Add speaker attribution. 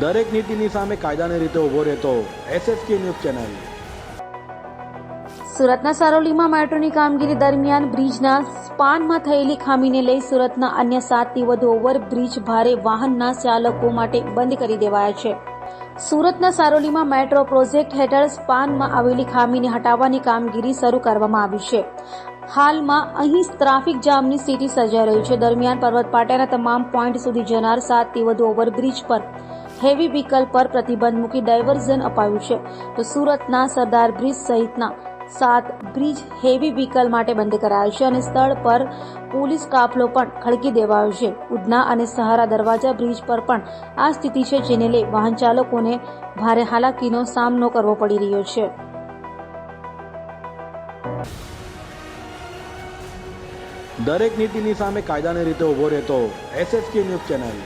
Speaker 1: દરેક નીતિની સામે કાયદાની રીતે ઊભો રહેતો એસએસકે ન્યૂઝ ચેનલ.
Speaker 2: સુરતના સારોલીમાં મેટ્રોની કામગીરી દરમિયાન બ્રિજના સ્પાનમાં થયેલી ખામીને લઈ સુરતના અન્ય સાતથી વધુ ઓવરબ્રિજ ભારે વાહનના ચાલકો માટે બંધ કરી દેવાયા છે. સુરતના સારોલીમાં મેટ્રો પ્રોજેક્ટ હેઠળ સ્પાનમાં આવેલી ખામીને હટાવવાની કામગીરી શરૂ કરવામાં આવી છે. હાલમાં અહીં ટ્રાફિક જામની સ્થિતિ સર્જાઈ રહી છે. દરમિયાન પર્વત પાટિયાના તમામ પોઈન્ટ સુધી જનાર સાતથી વધુ ઓવરબ્રિજ પર હેવી વ્હીકલ પર પ્રતિબંધ મૂકી ડાયવર્ઝન અપાયું છે. તો સુરતના સરદાર બ્રિજ સહિતના સાત બ્રિજ હેવી વ્હીકલ માટે બંધ કરાયા છે અને સ્થળ પર પોલીસ કાફલો પણ ખડકી દેવાયો છે. ઉધના અને સહારા દરવાજા બ્રિજ પર પણ આ સ્થિતિ છે જેને લઈ વાહન ચાલકોને ભારે હાલાકીનો સામનો કરવો પડી રહ્યો છે.
Speaker 1: દરેક નીતિની સામે કાયદાની રીતે ઊભો રહેતો એસએસકે ન્યૂઝ ચેનલ.